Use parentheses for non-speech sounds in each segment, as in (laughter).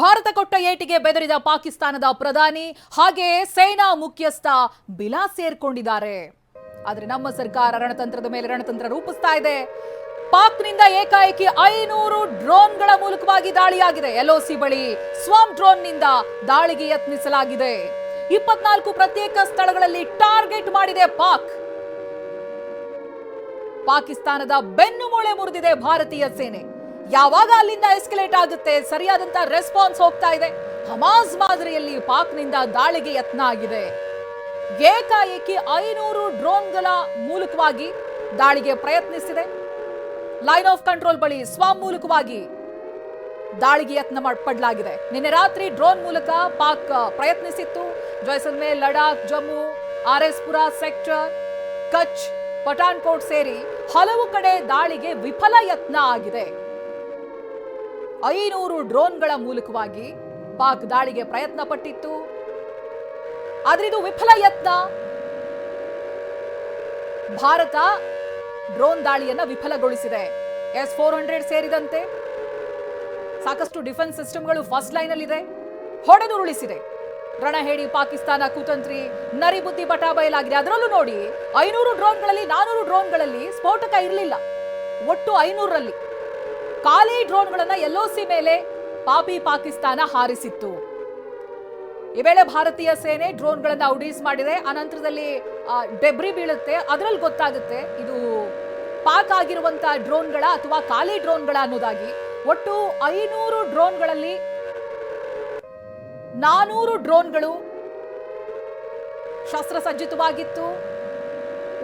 ಭಾರತ ಕೊಟ್ಟ ಏಟಿಗೆ ಬೆದರಿದ ಪಾಕಿಸ್ತಾನದ ಪ್ರಧಾನಿ ಹಾಗೆ ಸೇನಾ ಮುಖ್ಯಸ್ಥ ಬಿಲಾ ಸೇರ್ಕೊಂಡಿದ್ದಾರೆ. ಆದ್ರೆ ನಮ್ಮ ಸರ್ಕಾರ ರಣತಂತ್ರದ ಮೇಲೆ ರಣತಂತ್ರ ರೂಪಿಸ್ತಾ ಇದೆ. ಪಾಕ್ನಿಂದ ಏಕಾಏಕಿ ಐನೂರು ಡ್ರೋನ್ಗಳ ಮೂಲಕವಾಗಿ ದಾಳಿಯಾಗಿದೆ. ಎಲ್ಒಸಿ ಬಳಿ ಸ್ವಾಮ್ ಡ್ರೋನ್ನಿಂದ ದಾಳಿಗೆ ಯತ್ನಿಸಲಾಗಿದೆ. ಇಪ್ಪತ್ನಾಲ್ಕು ಪ್ರತ್ಯೇಕ ಸ್ಥಳಗಳಲ್ಲಿ ಟಾರ್ಗೆಟ್ ಮಾಡಿದೆ ಪಾಕ್. ಪಾಕಿಸ್ತಾನದ ಬೆನ್ನು ಮೂಳೆ ಮುರಿದಿದೆ ಭಾರತೀಯ ಸೇನೆ. ಯಾವಾಗ ಅಲ್ಲಿಂದ ಎಸ್ಕಲೇಟ್ ಆಗುತ್ತೆ? ಸರಿಯಾದಂತ ರೆಸ್ಪಾನ್ಸ್ ಹೋಗ್ತಾ ಇದೆ. ಹಮಾಸ್ ಮಾದರಿಯಲ್ಲಿ ಪಾಕ್ನಿಂದ ದಾಳಿಗೆ ಯತ್ನ ಆಗಿದೆ. ಏಕಾಏಕಿ ಐನೂರು ಡ್ರೋನ್ಗಳ ಮೂಲಕವಾಗಿ ದಾಳಿಗೆ ಪ್ರಯತ್ನಿಸಿದೆ. ಲೈನ್ ಆಫ್ ಕಂಟ್ರೋಲ್ ಬಳಿ ಮೂಲಕವಾಗಿ ದಾಳಿಗೆ ಯತ್ನ ಪಡಲಾಗಿದೆ. ನಿನ್ನೆ ರಾತ್ರಿ ಡ್ರೋನ್ ಮೂಲಕ Pak ಪ್ರಯತ್ನಿಸಿತ್ತು. Jaisalmer, Ladakh, Jammu, R S Pura, sector, Kutch Pathankot ಸೇರಿ ಹಲವು ಕಡೆ ದಾಳಿಗೆ ವಿಫಲ ಯತ್ನ ಆಗಿದೆ. ಐನೂರು ಡ್ರೋನ್ಗಳ ಮೂಲಕವಾಗಿ ಪಾಕ್ ದಾಳಿಗೆ ಪ್ರಯತ್ನ ಪಟ್ಟಿತ್ತು ಆದ್ರೆ ಇದು ವಿಫಲ ಯತ್ನ. ಭಾರತ ಡ್ರೋನ್ ದಾಳಿಯನ್ನ ವಿಫಲಗೊಳಿಸಿದೆ. ಎಸ್ ಫೋರ್ ಹಂಡ್ರೆಡ್ ಸೇರಿದಂತೆ. ಸಾಕಷ್ಟು ಡಿಫೆನ್ಸ್ ಸಿಸ್ಟಮ್ಗಳು ಫಸ್ಟ್ ಲೈನ್ ಅಲ್ಲಿ ಇದೆ ಹೊಡೆದುರುಳಿಸಿದೆ. ರಣಹೇಡಿ ಪಾಕಿಸ್ತಾನ ಕುತಂತ್ರಿ ನರಿಬುದ್ಧಿ ಬಟಾ ಬಯಲಾಗಿದೆ ಅದರಲ್ಲೂ ನೋಡಿ, ಐನೂರು ಡ್ರೋನ್ಗಳಲ್ಲಿ ನಾನೂರು ಡ್ರೋನ್ಗಳಲ್ಲಿ ಸ್ಫೋಟಕ ಇರಲಿಲ್ಲ. ಒಟ್ಟು ಐನೂರರಲ್ಲಿ. ಖಾಲಿ ಡ್ರೋನ್ಗಳನ್ನ ಎಲ್ಒಸಿ ಮೇಲೆ ಪಾಪಿ ಪಾಕಿಸ್ತಾನ ಹಾರಿಸಿತ್ತು. ಈ ವೇಳೆ ಭಾರತೀಯ ಸೇನೆ ಡ್ರೋನ್ಗಳನ್ನು ಔಡೀಸ್ ಮಾಡಿದೆ. ಅನಂತರದಲ್ಲಿ ಡೆಬ್ರಿ ಬೀಳುತ್ತೆ. ಅದರಲ್ಲಿ ಗೊತ್ತಾಗುತ್ತೆ, ಇದು ಪಾಕ್ ಆಗಿರುವಂತಹ ಡ್ರೋನ್ಗಳ ಅಥವಾ ಖಾಲಿ ಡ್ರೋನ್ಗಳ ಅನ್ನೋದಾಗಿ. ಒಟ್ಟು ಐನೂರು ಡ್ರೋನ್ಗಳಲ್ಲಿ ನಾನೂರು ಡ್ರೋನ್ಗಳು ಶಸ್ತ್ರಸಜ್ಜಿತವಾಗಿತ್ತು.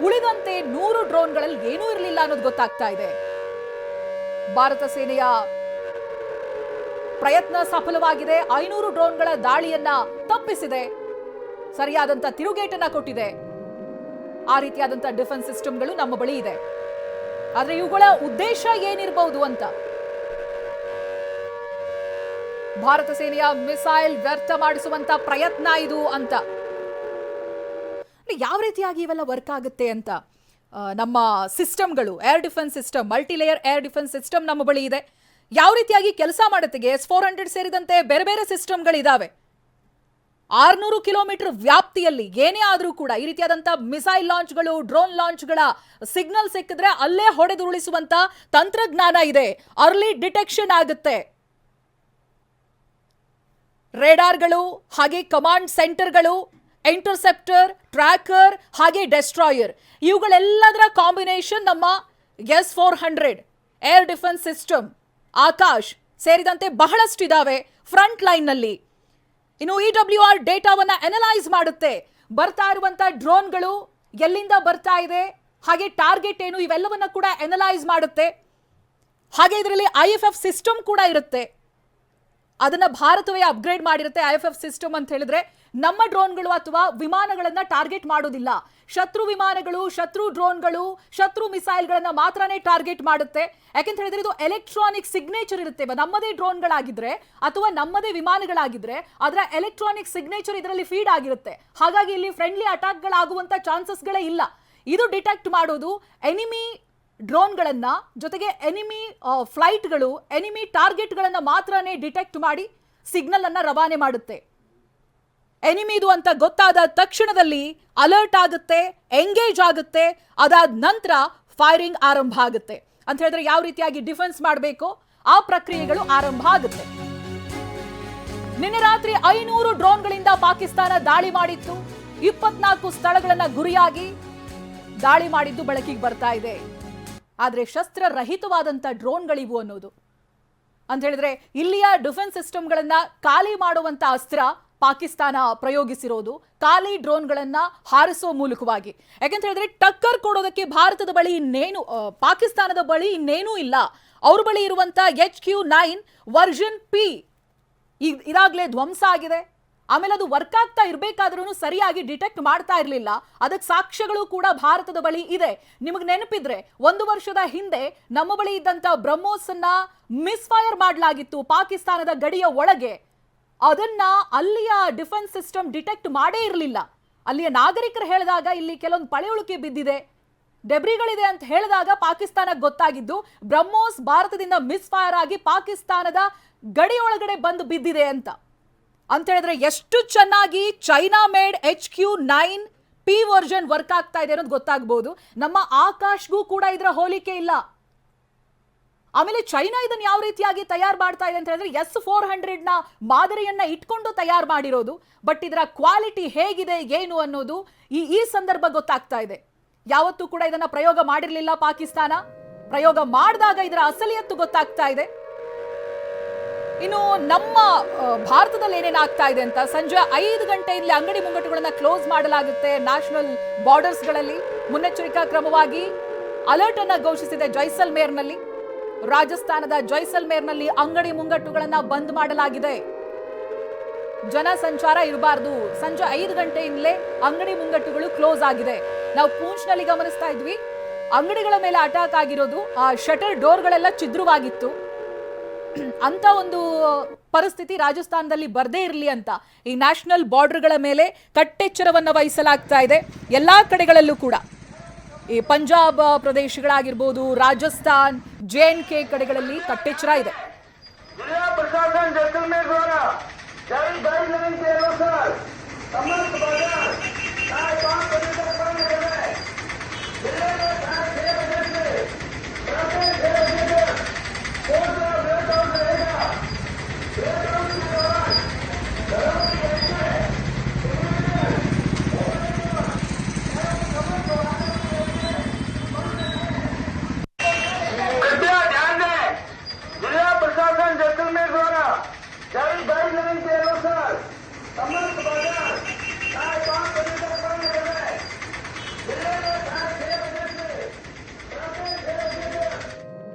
ಉಳಿದಂತೆ ನೂರು ಡ್ರೋನ್ಗಳಲ್ಲಿ ಏನೂ ಇರಲಿಲ್ಲ ಅನ್ನೋದು ಗೊತ್ತಾಗ್ತಾ ಇದೆ. ಭಾರತ ಸೇನೆಯ ಪ್ರಯತ್ನ ಸಫಲವಾಗಿದೆ. ಐನೂರು ಡ್ರೋನ್ಗಳ ದಾಳಿಯನ್ನ ತಪ್ಪಿಸಿದೆ. ಸರಿಯಾದಂತ ತಿರುಗೇಟನ್ನ ಕೊಟ್ಟಿದೆ. ಆ ರೀತಿಯಾದಂತ ಡಿಫೆನ್ಸ್ ಸಿಸ್ಟಮ್ಗಳು ನಮ್ಮ ಬಳಿ ಇದೆ. ಆದ್ರೆ ಇವುಗಳ ಉದ್ದೇಶ ಏನಿರಬಹುದು ಅಂತ? ಭಾರತ ಸೇನೆಯ ಮಿಸೈಲ್ ವ್ಯರ್ಥ ಮಾಡಿಸುವಂತ ಪ್ರಯತ್ನ ಇದು ಅಂತ. ಯಾವ ರೀತಿಯಾಗಿ ಇವೆಲ್ಲ ವರ್ಕ್ ಆಗುತ್ತೆ ಅಂತ? ನಮ್ಮ ಸಿಸ್ಟಮ್ಗಳು air defence system multilayer air defence system ನಮ್ಮ ಬಳಿ ಇದೆ. ಯಾವ ರೀತಿಯಾಗಿ ಕೆಲಸ ಮಾಡುತ್ತೆ ಎಸ್ ಫೋರ್ ಹಂಡ್ರೆಡ್ ಸೇರಿದಂತೆ ಬೇರೆ ಬೇರೆ ಸಿಸ್ಟಮ್ಗಳಿದ್ದಾವೆ ಆರುನೂರು ಕಿಲೋಮೀಟರ್ ವ್ಯಾಪ್ತಿಯಲ್ಲಿ ಏನೇ ಆದರೂ ಕೂಡ ಈ ರೀತಿಯಾದಂಥ ಮಿಸೈಲ್ ಲಾಂಚ್ಗಳು, ಡ್ರೋನ್ ಲಾಂಚ್ಗಳ ಸಿಗ್ನಲ್ ಸಿಕ್ಕಿದ್ರೆ ಅಲ್ಲೇ ಹೊಡೆದುರುಳಿಸುವಂಥ ತಂತ್ರಜ್ಞಾನ ಇದೆ. ಅರ್ಲಿ ಡಿಟೆಕ್ಷನ್ ಆಗುತ್ತೆ. ರೇಡಾರ್ಗಳು, ಹಾಗೆ ಕಮಾಂಡ್ ಸೆಂಟರ್ಗಳು ಇಂಟರ್ಸೆಪ್ಟರ್, ಟ್ರ್ಯಾಕರ್, ಹಾಗೆ ಡೆಸ್ಟ್ರಾಯರ್. ಇವುಗಳೆಲ್ಲದರ ಕಾಂಬಿನೇಷನ್ ನಮ್ಮ S four hundred, air defence system. Akash ಸೇರಿದಂತೆ ಬಹಳಷ್ಟು ಇದಾವೆ ಫ್ರಂಟ್ ಲೈನ್ನಲ್ಲಿ. ಇನ್ನು ಇ ಡಬ್ಲ್ಯೂ ಆರ್ ಡೇಟಾವನ್ನು ಅನಲೈಸ್ ಮಾಡುತ್ತೆ. ಬರ್ತಾ ಇರುವಂಥ ಡ್ರೋನ್ಗಳು ಎಲ್ಲಿಂದ ಬರ್ತಾ ಇದೆ, ಹಾಗೆ ಟಾರ್ಗೆಟ್ ಏನು ಇವೆಲ್ಲವನ್ನ ಕೂಡ ಅನಲೈಸ್ ಮಾಡುತ್ತೆ. ಹಾಗೆ ಇದರಲ್ಲಿ ಐ ಎಫ್ ಎಫ್ ಸಿಸ್ಟಮ್ ಕೂಡ ಇರುತ್ತೆ. ಅದನ್ನ ಭಾರತವೇ ಅಪ್ಗ್ರೇಡ್ ಮಾಡಿರುತ್ತೆ ಐ ಎಫ್ ಎಫ್ ಸಿಸ್ಟಮ್ ಅಂತ ಹೇಳಿದ್ರೆ ನಮ್ಮ ಡ್ರೋನ್ಗಳು ಅಥವಾ ವಿಮಾನಗಳನ್ನ ಟಾರ್ಗೆಟ್ ಮಾಡೋದಿಲ್ಲ. ಶತ್ರು ವಿಮಾನಗಳು, ಶತ್ರು ಡ್ರೋನ್ಗಳು ಶತ್ರು ಮಿಸೈಲ್ಗಳನ್ನ ಮಾತ್ರನೇ ಟಾರ್ಗೆಟ್ ಮಾಡುತ್ತೆ. ಯಾಕೆಂತ ಹೇಳಿದ್ರೆ ಇದು ಎಲೆಕ್ಟ್ರಾನಿಕ್ ಸಿಗ್ನೇಚರ್ ಇರುತ್ತೆ. ನಮ್ಮದೇ ಡ್ರೋನ್ಗಳಾಗಿದ್ರೆ ಅಥವಾ ನಮ್ಮದೇ ವಿಮಾನಗಳಾಗಿದ್ರೆ ಅದರ ಎಲೆಕ್ಟ್ರಾನಿಕ್ ಸಿಗ್ನೇಚರ್ ಇದರಲ್ಲಿ ಫೀಡ್ ಆಗಿರುತ್ತೆ. ಹಾಗಾಗಿ ಇಲ್ಲಿ ಫ್ರೆಂಡ್ಲಿ ಅಟ್ಯಾಕ್ಗಳಾಗುವಂತ ಚಾನ್ಸಸ್ಗಳೇ ಇಲ್ಲ. ಇದು ಡಿಟೆಕ್ಟ್ ಮಾಡೋದು ಎನಿಮಿ ಡ್ರೋನ್ಗಳನ್ನ ಜೊತೆಗೆ ಎನಿಮಿ ಫ್ಲೈಟ್ಗಳು ಎನಿಮಿ ಟಾರ್ಗೆಟ್ಗಳನ್ನು ಮಾತ್ರನೇ ಡಿಟೆಕ್ಟ್ ಮಾಡಿ ಸಿಗ್ನಲ್ ಅನ್ನ ರವಾನೆ ಮಾಡುತ್ತೆ. ಎನಿಮಿದು ಅಂತ ಗೊತ್ತಾದ ತಕ್ಷಣದಲ್ಲಿ ಅಲರ್ಟ್ ಆಗುತ್ತೆ ಎಂಗೇಜ್ ಆಗುತ್ತೆ, ಅದಾದ ನಂತರ ಫೈರಿಂಗ್ ಆರಂಭ ಆಗುತ್ತೆ. ಅಂತ ಹೇಳಿದ್ರೆ ಯಾವ ರೀತಿಯಾಗಿ ಡಿಫೆನ್ಸ್ ಮಾಡಬೇಕು? ಆ ಪ್ರಕ್ರಿಯೆಗಳು ಆರಂಭ ಆಗುತ್ತೆ. ನಿನ್ನೆ ರಾತ್ರಿ ಐನೂರು ಡ್ರೋನ್ಗಳಿಂದ ಪಾಕಿಸ್ತಾನ ದಾಳಿ ಮಾಡಿತ್ತು. ಇಪ್ಪತ್ನಾಲ್ಕು ಸ್ಥಳಗಳನ್ನ ಗುರಿಯಾಗಿ ದಾಳಿ ಮಾಡಿದ್ದು ಬೆಳಕಿಗೆ ಬರ್ತಾ ಇದೆ. ಆದ್ರೆ ಶಸ್ತ್ರರಹಿತವಾದಂಥ ಡ್ರೋನ್ಗಳಿವು ಅನ್ನೋದು. ಅಂತ ಹೇಳಿದ್ರೆ ಇಲ್ಲಿಯ ಡಿಫೆನ್ಸ್ ಸಿಸ್ಟಮ್ಗಳನ್ನು ಖಾಲಿ ಮಾಡುವಂತ ಅಸ್ತ್ರ ಪಾಕಿಸ್ತಾನ ಪ್ರಯೋಗಿಸಿರೋದು, ಖಾಲಿ ಡ್ರೋನ್ಗಳನ್ನು ಹಾರಿಸೋ ಮೂಲಕವಾಗಿ. ಯಾಕೆಂತ ಹೇಳಿದ್ರೆ ಟಕ್ಕರ್ ಕೊಡೋದಕ್ಕೆ ಭಾರತದ ಬಳಿ ಇನ್ನೇನು ಪಾಕಿಸ್ತಾನದ ಬಳಿ ಇನ್ನೇನೂ ಇಲ್ಲ. ಅವ್ರ ಬಳಿ ಇರುವಂಥ H Q nine, version P ಇದಾಗಲೇ ಧ್ವಂಸ ಆಗಿದೆ. ಆಮೇಲೆ ಅದು ವರ್ಕ್ ಆಗ್ತಾ ಇರಬೇಕಾದ್ರೂ ಸರಿಯಾಗಿ ಡಿಟೆಕ್ಟ್ ಮಾಡ್ತಾ ಇರಲಿಲ್ಲ. ಅದಕ್ಕೆ ಸಾಕ್ಷ್ಯಗಳು ಕೂಡ ಭಾರತದ ಬಳಿ ಇದೆ. ನಿಮಗೆ ನೆನಪಿದ್ರೆ ಒಂದು ವರ್ಷದ ಹಿಂದೆ ನಮ್ಮ ಬಳಿ ಬ್ರಹ್ಮೋಸ್ ಅನ್ನ ಮಿಸ್ಫೈರ್ ಮಾಡಲಾಗಿತ್ತು ಪಾಕಿಸ್ತಾನದ ಗಡಿಯ ಒಳಗೆ. ಅದನ್ನ ಅಲ್ಲಿಯ ಡಿಫೆನ್ಸ್ ಸಿಸ್ಟಮ್ ಡಿಟೆಕ್ಟ್ ಮಾಡೇ ಇರಲಿಲ್ಲ. ಅಲ್ಲಿಯ ನಾಗರಿಕರು ಹೇಳಿದಾಗ ಇಲ್ಲಿ ಕೆಲವೊಂದು ಪಳೆಯುಳಿಕೆ ಬಿದ್ದಿದೆ. ಡೆಬ್ರಿಗಳಿದೆ ಅಂತ ಹೇಳಿದಾಗ ಪಾಕಿಸ್ತಾನಕ್ಕೆ ಗೊತ್ತಾಗಿದ್ದು ಬ್ರಹ್ಮೋಸ್ ಭಾರತದಿಂದ ಮಿಸ್ ಫೈರ್ ಆಗಿ ಪಾಕಿಸ್ತಾನದ ಗಡಿಯೊಳಗಡೆ ಬಂದು ಬಿದ್ದಿದೆ ಅಂತ. ಅಂತ ಹೇಳಿದ್ರೆ ಎಷ್ಟು ಚೆನ್ನಾಗಿ China made H Q nine P version work ಆಗ್ತಾ ಇದೆ ಅನ್ನೋದು ಗೊತ್ತಾಗ್ಬೋದು. ನಮ್ಮ ಆಕಾಶ್ಗೂ ಕೂಡ ಇದರ ಹೋಲಿಕೆ ಇಲ್ಲ. ಆಮೇಲೆ ಚೈನಾ ಇದನ್ನು ಯಾವ ರೀತಿಯಾಗಿ ತಯಾರು ಮಾಡ್ತಾ ಇದೆ ಅಂತ ಹೇಳಿದ್ರೆ ಎಸ್ ಫೋರ್ ಹಂಡ್ರೆಡ್ನ ಮಾದರಿಯನ್ನ ಇಟ್ಕೊಂಡು ತಯಾರು ಮಾಡಿರೋದು ಬಟ್ ಇದರ ಕ್ವಾಲಿಟಿ ಹೇಗಿದೆ, ಏನು ಅನ್ನೋದು ಈ ಈ ಸಂದರ್ಭ ಗೊತ್ತಾಗ್ತಾ ಇದೆ. ಯಾವತ್ತೂ ಕೂಡ ಇದನ್ನ ಪ್ರಯೋಗ ಮಾಡಿರಲಿಲ್ಲ ಪಾಕಿಸ್ತಾನ. ಪ್ರಯೋಗ ಮಾಡಿದಾಗ ಇದರ ಅಸಲಿಯತ್ತು ಗೊತ್ತಾಗ್ತಾ ಇದೆ. ಇನ್ನು ನಮ್ಮ ಭಾರತದಲ್ಲಿ ಏನೇನಾಗ್ತಾ ಇದೆ ಅಂತ ಸಂಜೆ ಐದು ಗಂಟೆಯಲ್ಲಿ ಅಂಗಡಿ ಮುಂಗಟ್ಟುಗಳನ್ನು ಕ್ಲೋಸ್ ಮಾಡಲಾಗುತ್ತೆ ನ್ಯಾಷನಲ್ ಬಾರ್ಡರ್ಸ್ಗಳಲ್ಲಿ. ಮುನ್ನೆಚ್ಚರಿಕಾ ಕ್ರಮವಾಗಿ ಅಲರ್ಟ್ ಅನ್ನ ಘೋಷಿಸಿದೆ ಜೈಸಲ್ಮೇರ್ನಲ್ಲಿ ರಾಜಸ್ಥಾನದ ಜೈಸಲ್ಮೇರ್ನಲ್ಲಿ ಅಂಗಡಿ ಮುಂಗಟ್ಟುಗಳನ್ನು ಬಂದ್ ಮಾಡಲಾಗಿದೆ. ಜನ ಸಂಚಾರ ಇರಬಾರ್ದು. ಸಂಜೆ ಐದು ಗಂಟೆಯಿಂದಲೇ ಅಂಗಡಿ ಮುಂಗಟ್ಟುಗಳು ಕ್ಲೋಸ್ ಆಗಿದೆ. ನಾವು ಪೂಂಚ್ನಲ್ಲಿ ಗಮನಿಸ್ತಾ ಇದ್ವಿ. ಅಂಗಡಿಗಳ ಮೇಲೆ ಅಟ್ಯಾಕ್ ಆಗಿರೋದು, ಆ ಶಟರ್ ಡೋರ್ಗಳೆಲ್ಲ ಛಿದ್ರವಾಗಿತ್ತು. (clears throat) ಅಂತ ಒಂದು ಪರಿಸ್ಥಿತಿ ರಾಜಸ್ಥಾನದಲ್ಲಿ ಬರದೇ ಇರಲಿ ಅಂತ. ಈ ನ್ಯಾಷನಲ್ ಬಾರ್ಡರ್ಗಳ ಮೇಲೆ ಕಟ್ಟೆಚ್ಚರವನ್ನು ವಹಿಸಲಾಗ್ತಾ ಇದೆ, ಎಲ್ಲಾ ಕಡೆಗಳಲ್ಲೂ ಕೂಡ. ಈ ಪಂಜಾಬ್ ಪ್ರದೇಶಗಳಾಗಿರ್ಬೋದು, ರಾಜಸ್ಥಾನ್, ಜೆ ಎನ್ ಕೆ ಕಡೆಗಳಲ್ಲಿ ಕಟ್ಟೆಚ್ಚರ ಇದೆ. जैसलमेर द्वारा जारी गाइडलाइन के अनुसार